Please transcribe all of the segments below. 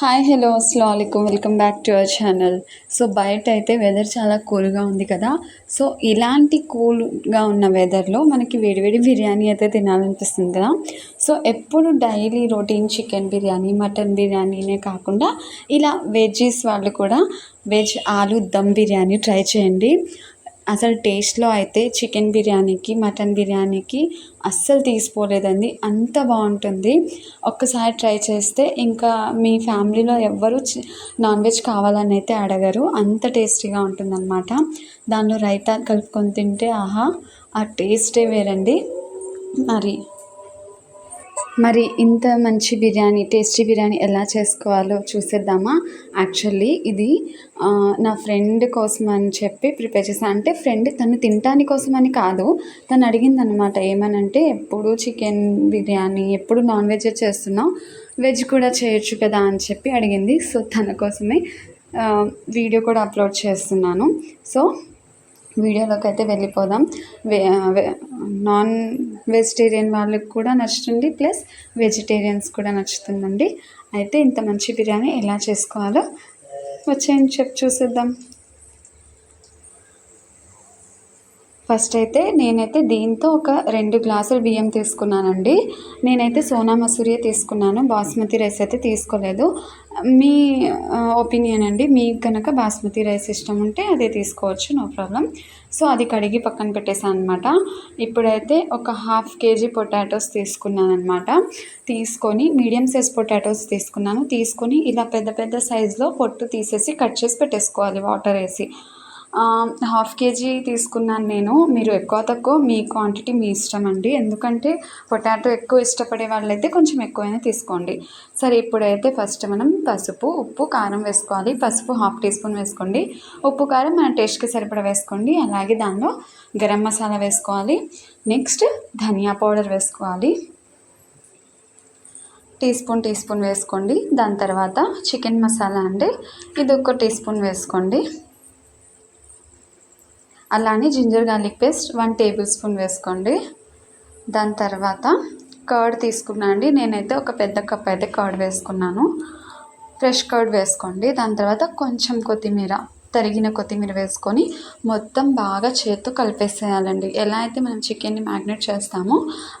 Hi hello అస్సలం welcome back to our channel so బయట అయితే వెదర్ చాలా కూల్గా ఉంది కదా. సో ఇలాంటి కూల్గా ఉన్న వెదర్లో మనకి వేడివేడి బిర్యానీ అయితే తినాలనిపిస్తుంది కదా. సో ఎప్పుడు daily routine chicken biryani mutton బిర్యానీనే కాకుండా ఇలా వెజ్జీస్ వాళ్ళు కూడా వెజ్ ఆలు దమ్ బిర్యానీ ట్రై చేయండి. అసలు టేస్ట్లో అయితే చికెన్ బిర్యానీకి మటన్ బిర్యానీకి అస్సలు తీసిపోలేదండి. అంత బాగుంటుంది. ఒక్కసారి ట్రై చేస్తే ఇంకా మీ ఫ్యామిలీలో ఎవ్వరు నాన్ వెజ్ కావాలని అయితే అడగరు. అంత టేస్టీగా ఉంటుందన్నమాట. దానిలో రైతా కలుపుకొని తింటే ఆహా ఆ టేస్టే వేరండి. మరి మరి ఇంత మంచి బిర్యానీ టేస్టీ బిర్యానీ ఎలా చేసుకోవాలో చూసేద్దామా? యాక్చువల్లీ ఇది నా ఫ్రెండ్ కోసం అని చెప్పి ప్రిపేర్ చేశాను అంటే ఫ్రెండ్ తను తినటాని కోసం అని కాదు తను అడిగింది అనమాట ఏమనంటే ఎప్పుడు చికెన్ బిర్యానీ ఎప్పుడు నాన్ వెజ్ చేస్తున్నావు? వెజ్ కూడా చేయొచ్చు కదా అని చెప్పి అడిగింది. సో తన కోసమే వీడియో కూడా అప్లోడ్ చేస్తున్నాను. సో వీడియోలోకి అయితే వెళ్ళిపోదాం నాన్ వెజిటేరియన్ వాళ్ళకి కూడా నచ్చుతుంది ప్లస్ వెజిటేరియన్స్ కూడా నచ్చుతుందండి. అయితే ఇంత మంచి బిర్యానీ ఎలా చేసుకోవాలో వచ్చేయండి చెప్పి చూసేద్దాం. ఫస్ట్ అయితే నేనైతే దీంతో ఒక రెండు గ్లాసులు బియ్యం తీసుకున్నానండి. నేనైతే సోనా మసూరియే తీసుకున్నాను. బాస్మతి రైస్ అయితే తీసుకోలేదు. మీ ఒపీనియన్ అండి? మీకు కనుక బాస్మతి రైస్ ఇష్టం ఉంటే అదే తీసుకోవచ్చు నో ప్రాబ్లం. సో అది కడిగి పక్కన పెట్టేసాను అనమాట ఇప్పుడైతే ఒక హాఫ్ కేజీ పొటాటోస్ తీసుకున్నాను అనమాట తీసుకొని మీడియం సైజ్ పొటాటోస్ తీసుకున్నాను. తీసుకొని ఇలా పెద్ద పెద్ద సైజులో పొట్టు తీసేసి కట్ చేసి పెట్టేసుకోవాలి వాటర్ వేసి. హాఫ్ కేజీ తీసుకున్నాను నేను. మీరు ఎక్కువ తక్కువ మీ క్వాంటిటీ మీ ఇష్టం అండి. ఎందుకంటే పొటాటో ఎక్కువ ఇష్టపడే వాళ్ళైతే కొంచెం ఎక్కువైనా తీసుకోండి. సరే ఇప్పుడైతే ఫస్ట్ మనం పసుపు ఉప్పు కారం వేసుకోవాలి. పసుపు హాఫ్ టీ స్పూన్ వేసుకోండి. ఉప్పు కారం మన టేస్ట్కి సరిపడా వేసుకోండి. అలాగే దానిలో గరం మసాలా వేసుకోవాలి. నెక్స్ట్ ధనియా పౌడర్ వేసుకోవాలి. టీ స్పూన్ టీ స్పూన్ వేసుకోండి. దాని తర్వాత చికెన్ మసాలా అండి. ఇది ఒక టీ స్పూన్ వేసుకోండి. అలానే ginger garlic paste one tablespoon వేసుకోండి. దాని తర్వాత కర్డ్ తీసుకున్నాను అండి. నేనైతే ఒక పెద్ద కప్ అయితే కర్డ్ వేసుకున్నాను. ఫ్రెష్ కర్డ్ వేసుకోండి. దాని తర్వాత కొంచెం కొత్తిమీర. తరిగిన కొత్తిమీర వేసుకొని మొత్తం బాగా చేత్తో కలిపేసేయాలండి. ఎలా అయితే మనం చికెన్ని మ్యాగ్నేట్ చేస్తామో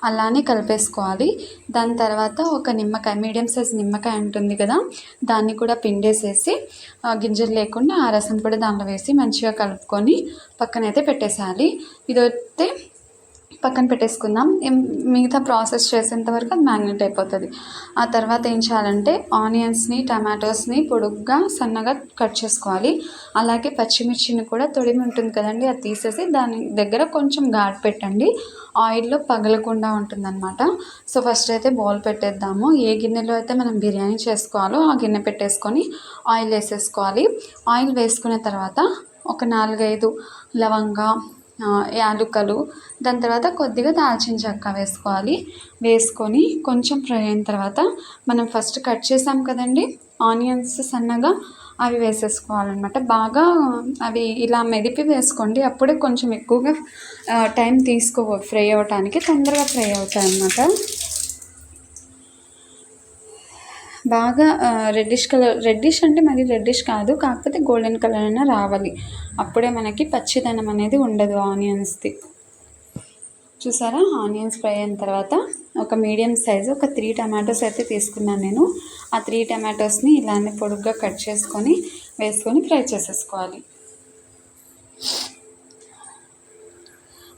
అలానే కలిపేసుకోవాలి. దాని తర్వాత ఒక నిమ్మకాయ మీడియం సైజ్ నిమ్మకాయ ఉంటుంది కదా దాన్ని కూడా పిండేసేసి గింజలు లేకుండా ఆ రసం కూడా దాంట్లో వేసి మంచిగా కలుపుకొని పక్కనైతే పెట్టేసేయాలి. ఇదైతే పక్కన పెట్టేసుకుందాం. మిగతా ప్రాసెస్ చేసేంత వరకు అది మ్యాగ్నెట్ అయిపోతుంది. ఆ తర్వాత ఏం చేయాలంటే ఆనియన్స్ని టమాటోస్ని పొడుగ్గా సన్నగా కట్ చేసుకోవాలి. అలాగే పచ్చిమిర్చిని కూడా తొడిమి ఉంటుంది కదండి అది తీసేసి దాని దగ్గర కొంచెం ఘాట్ పెట్టండి. ఆయిల్లో పగలకుండా ఉంటుందన్నమాట. సో ఫస్ట్ అయితే బౌల్ పెట్టేద్దాము. ఏ గిన్నెలో అయితే మనం బిర్యానీ చేసుకోవాలో ఆ గిన్నె పెట్టేసుకొని ఆయిల్ వేసేసుకోవాలి. ఆయిల్ వేసుకున్న తర్వాత ఒక నాలుగైదు లవంగా యాలుకలు. దాని తర్వాత కొద్దిగా దాల్చిన చెక్క వేసుకోవాలి. వేసుకొని కొంచెం ఫ్రై అయిన తర్వాత మనం ఫస్ట్ కట్ చేసాం కదండి ఆనియన్స్ సన్నగా అవి వేసేసుకోవాలన్నమాట. బాగా అవి ఇలా మెదిపి వేసుకోండి. అప్పుడే కొంచెం ఎక్కువగా టైం తీసుకో ఫ్రై అవ్వటానికి తొందరగా ఫ్రై అవుతాయి అన్నమాట బాగా రెడ్డిష్ కలర్ రెడ్డిష్ అంటే మరి రెడ్డిష్ కాదు కాకపోతే గోల్డెన్ కలర్ అయినా రావాలి. అప్పుడే మనకి పచ్చిదనం అనేది ఉండదు ఆనియన్స్ది చూసారా? ఆనియన్స్ ఫ్రై అయిన తర్వాత ఒక మీడియం సైజు ఒక త్రీ టమాటోస్ అయితే తీసుకున్నాను నేను. ఆ త్రీ టమాటోస్ని ఇలానే పొడుగ్గా కట్ చేసుకొని వేసుకొని ఫ్రై చేసేసుకోవాలి.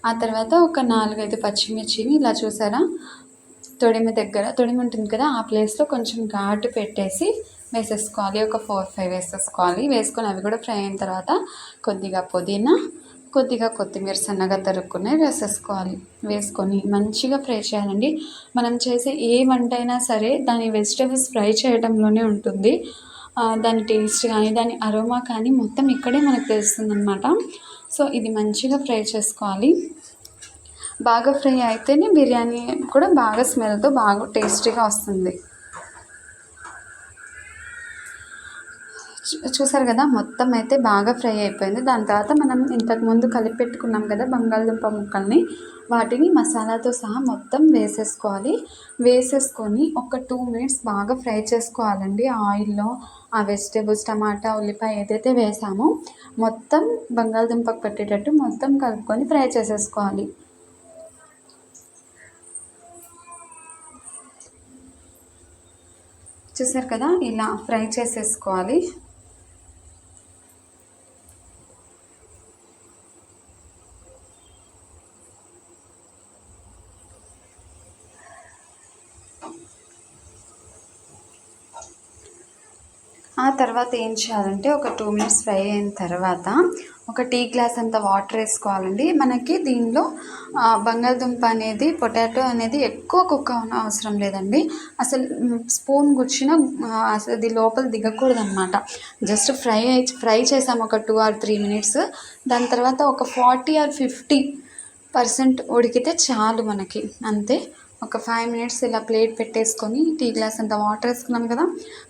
ఆ తర్వాత ఒక నాలుగైదు పచ్చిమిర్చిని ఇలా చూసారా? తొడిమి దగ్గర తొడిమి ఉంటుంది కదా ఆ ప్లేస్లో కొంచెం ఘాటు పెట్టేసి వేసేసుకోవాలి. ఒక ఫోర్ ఫైవ్ వేసేసుకోవాలి. వేసుకొని అవి కూడా ఫ్రై అయిన తర్వాత కొద్దిగా పుదీనా కొద్దిగా కొత్తిమీర సన్నగా తరుక్కునే వేసేసుకోవాలి. వేసుకొని మంచిగా ఫ్రై చేయాలండి. మనం చేసే ఏ వంట అయినా సరే దాని వెజిటేబుల్స్ ఫ్రై చేయడంలోనే ఉంటుంది. దాని టేస్ట్ కానీ దాని అరోమా కానీ మొత్తం ఇక్కడే మనకు తెలుస్తుంది అనమాట సో ఇది మంచిగా ఫ్రై చేసుకోవాలి. బాగా ఫ్రై అయితేనే బిర్యానీ కూడా బాగా స్మెల్తో బాగా టేస్టీగా వస్తుంది. చూసారు కదా మొత్తం అయితే బాగా ఫ్రై అయిపోయింది. దాని తర్వాత మనం ఇంతకుముందు కలిపి పెట్టుకున్నాం కదా బంగాళదుంప ముక్కల్ని వాటిని మసాలాతో సహా మొత్తం వేసేసుకోవాలి. వేసేసుకొని ఒక టూ మినిట్స్ బాగా ఫ్రై చేసుకోవాలండి. ఆయిల్లో ఆ వెజిటేబుల్స్ టమాటా ఉల్లిపాయ ఏదైతే వేసామో మొత్తం బంగాళదుంపకు పెట్టేటట్టు మొత్తం కలుపుకొని ఫ్రై చేసేసుకోవాలి. చూసారు కదా? ఇలా ఫ్రై చేసేసుకోవాలి. ఆ తర్వాత ఏం చేయాలంటే ఒక టూ మినిట్స్ ఫ్రై అయిన తర్వాత ఒక టీ గ్లాస్ అంత వాటర్ వేసుకోవాలండి. మనకి దీనిలో బంగాళదుంప అనేది పొటాటో అనేది ఎక్కువ కుక్ అవసరం లేదండి. అసలు స్పూన్ గుచ్చిన అసలు అది లోపల దిగకూడదనమాట జస్ట్ ఫ్రై ఫ్రై చేసాం ఒక టూ ఆర్ త్రీ మినిట్స్. దాని తర్వాత ఒక ఫార్టీ ఆర్ ఫిఫ్టీ పర్సెంట్ ఉడికితే చాలు మనకి. అంతే. ఒక ఫైవ్ మినిట్స్ ఇలా ప్లేట్ పెట్టేసుకొని టీ గ్లాస్ అంత వాటర్ వేసుకున్నాం కదా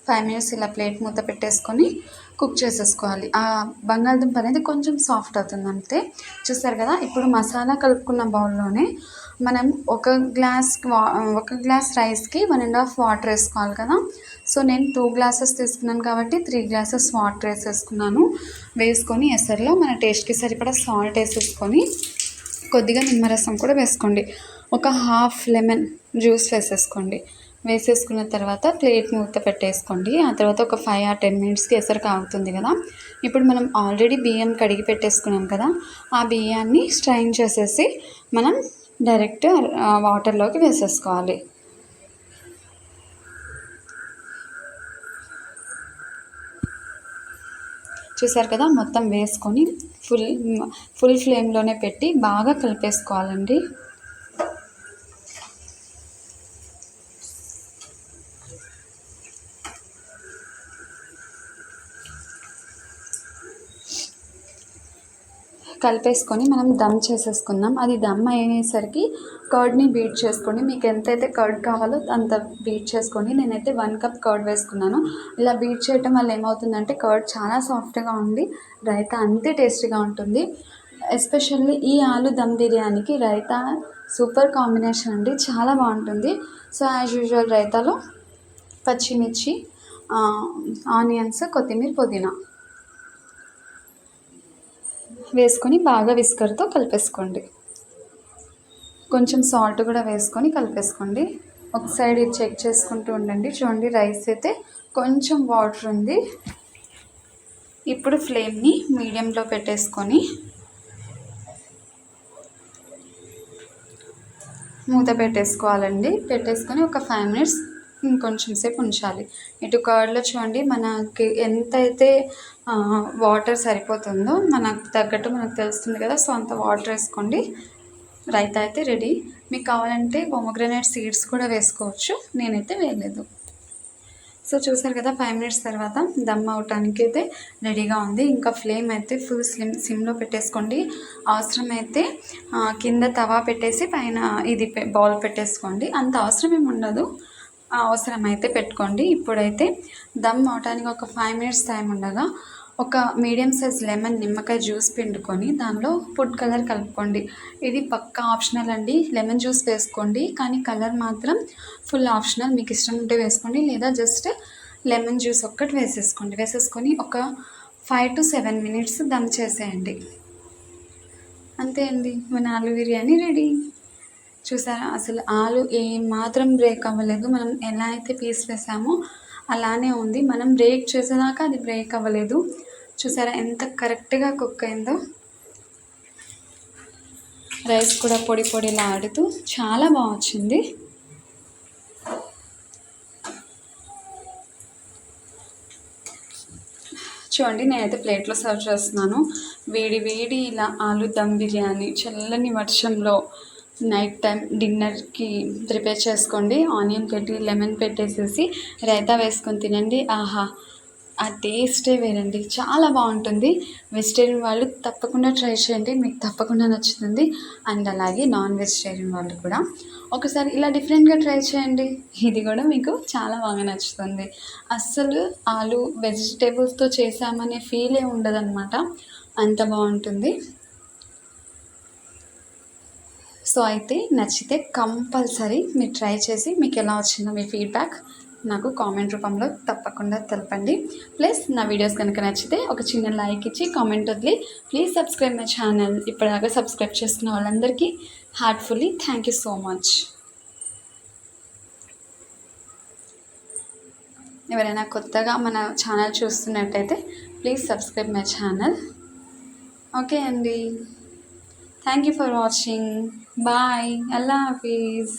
ఫైవ్ మినిట్స్ ఇలా ప్లేట్ మూత పెట్టేసుకొని కుక్ చేసేసుకోవాలి. ఆ బంగాళదుంప అనేది కొంచెం సాఫ్ట్ అవుతుంది అంతే. చూస్తారు కదా ఇప్పుడు మసాలా కలుపుకున్న బౌల్లోనే మనం ఒక గ్లాస్ ఒక గ్లాస్ రైస్కి వన్ అండ్ హాఫ్ వాటర్ వేసుకోవాలి కదా. సో నేను టూ గ్లాసెస్ తీసుకున్నాను కాబట్టి త్రీ గ్లాసెస్ వాటర్ వేసేసుకున్నాను. వేసుకొని ఎసర్లో మన టేస్ట్కి సరిపడా సాల్ట్ వేసేసుకొని కొద్దిగా నిమ్మరసం కూడా వేసుకోండి. ఒక హాఫ్ లెమన్ జ్యూస్ వేసేసుకోండి. వేసేసుకున్న తర్వాత ప్లేట్ మూత పెట్టేసుకోండి. ఆ తర్వాత ఒక ఫైవ్ ఆర్ టెన్ మినిట్స్కి ఎసరు కాగుతుంది కదా. ఇప్పుడు మనం ఆల్రెడీ బియ్యం కడిగి పెట్టేసుకున్నాం కదా. ఆ బియ్యాన్ని స్ట్రైన్ చేసేసి మనం డైరెక్ట్ వాటర్లోకి వేసేసుకోవాలి. చూసారు కదా మొత్తం వేసుకొని ఫుల్ ఫుల్ ఫ్లేమ్లోనే పెట్టి బాగా కలిపేసుకోవాలండి. కలిపేసుకొని మనం దమ్ చేసేసుకుందాం. అది దమ్ అయ్యేసరికి కర్డ్ని బీట్ చేసుకోండి. మీకు ఎంతైతే కర్డ్ కావాలో అంత బీట్ చేసుకోండి. నేనైతే వన్ కప్ కర్డ్ వేసుకున్నాను. ఇలా బీట్ చేయటం వల్ల ఏమవుతుందంటే కర్డ్ చాలా సాఫ్ట్గా ఉండి రైతా అంతే టేస్టీగా ఉంటుంది. ఎస్పెషల్లీ ఈ ఆలు దమ్ బిర్యానీకి రైతా సూపర్ కాంబినేషన్ అండి. చాలా బాగుంటుంది. సో యాజ్ యూజువల్ రైతాలో పచ్చిమిర్చి ఆనియన్స్ కొత్తిమీర పుదీనా. వేసుకొని బాగా విస్కర్తో కలిపేసుకోండి. కొంచెం సాల్ట్ కూడా వేసుకొని కలిపేసుకోండి. ఒక సైడ్ ఇది చెక్ చేసుకుంటూ ఉండండి. చూడండి రైస్ అయితే కొంచెం వాటర్ ఉంది. ఇప్పుడు ఫ్లేమ్ని మీడియంలో పెట్టేసుకొని మూత పెట్టేసుకోవాలండి. పెట్టేసుకొని ఒక ఫైవ్ మినిట్స్ ఇంకొంచెం సేపు ఉంచాలి. ఇటు కర్డ్లో చూడండి మనకి ఎంతైతే వాటర్ సరిపోతుందో మనకు తగ్గట్టు మనకు తెలుస్తుంది కదా సో అంత వాటర్ వేసుకోండి. రైతా అయితే రెడీ. మీకు కావాలంటే పొమగ్రనేట్ సీడ్స్ కూడా వేసుకోవచ్చు. నేనైతే వేయలేదు. సో చూసారు కదా ఫైవ్ మినిట్స్ తర్వాత దమ్ అవటానికి అయితే రెడీగా ఉంది. ఇంకా ఫ్లేమ్ అయితే ఫుల్ స్లిమ్ సిమ్లో పెట్టేసుకోండి. అవసరమైతే కింద తవా పెట్టేసి పైన ఇది బౌల్ పెట్టేసుకోండి. అంత అవసరం ఏమి ఉండదు. అవసరమైతే పెట్టుకోండి. ఇప్పుడైతే దమ్ అవటానికి ఒక ఫైవ్ మినిట్స్ టైం ఉండగా ఒక మీడియం సైజ్ లెమన్ నిమ్మకాయ జ్యూస్ పిండుకొని దానిలో ఫుడ్ కలర్ కలుపుకోండి. ఇది పక్కా ఆప్షనల్ అండి. లెమన్ జ్యూస్ వేసుకోండి. కానీ కలర్ మాత్రం ఫుల్ ఆప్షనల్ మీకు ఇష్టం ఉంటే వేసుకోండి. లేదా జస్ట్ లెమన్ జ్యూస్ ఒక్కటి వేసేసుకోండి. వేసేసుకొని ఒక five to seven minutes dum చేసేయండి. అంతే అండి. మన ఆలు బిర్యానీ రెడీ. చూసారా? అసలు ఆలు ఏమాత్రం బ్రేక్ అవ్వలేదు. మనం ఎలా అయితే పీస్ వేసామో అలానే ఉంది. మనం బ్రేక్ చేసేదాకా అది బ్రేక్ అవ్వలేదు. చూసారా? ఎంత కరెక్ట్గా కుక్ అయిందో. రైస్ కూడా పొడి పొడిలా ఆడుతూ చాలా బాగా వచ్చింది చూడండి నేనైతే ప్లేట్లో సర్వ్ చేస్తున్నాను. వేడి వేడి ఇలా ఆలు దమ్ బిర్యానీ చల్లని వర్షంలో నైట్ టైం డిన్నర్కి ప్రిపేర్ చేసుకోండి. ఆనియన్ పెట్టి లెమన్ పెట్టేసేసి రైతా వేసుకొని తినండి. ఆహా! ఆ టేస్టే వేరండి. చాలా బాగుంటుంది. వెజిటేరియన్ వాళ్ళు తప్పకుండా ట్రై చేయండి. మీకు తప్పకుండా నచ్చుతుంది. అండ్ అలాగే నాన్ వెజిటేరియన్ వాళ్ళు కూడా. ఒకసారి ఇలా డిఫరెంట్గా ట్రై చేయండి. ఇది కూడా మీకు చాలా బాగా నచ్చుతుంది. అస్సలు ఆలు వెజిటేబుల్స్తో చేసామనే ఫీలే ఉండదన్నమాట. అంత బాగుంటుంది. సో అయితే నచ్చితే కంపల్సరీ మీరు ట్రై చేసి మీకు ఎలా వచ్చిందో మీ ఫీడ్బ్యాక్ నాకు కామెంట్ రూపంలో తప్పకుండా తెలపండి. ప్లస్ నా వీడియోస్ కనుక నచ్చితే ఒక చిన్న లైక్ ఇచ్చి కామెంట్ వదిలి ప్లీజ్ సబ్స్క్రైబ్ మై ఛానల్ ఇప్పటిదాకా సబ్స్క్రైబ్ చేసుకున్న వాళ్ళందరికీ heartfully thank you so much ఎవరైనా కొత్తగా మన ఛానల్ చూస్తున్నట్టయితే please subscribe my channel okay అండి. Thank you for watching bye Allah Hafeez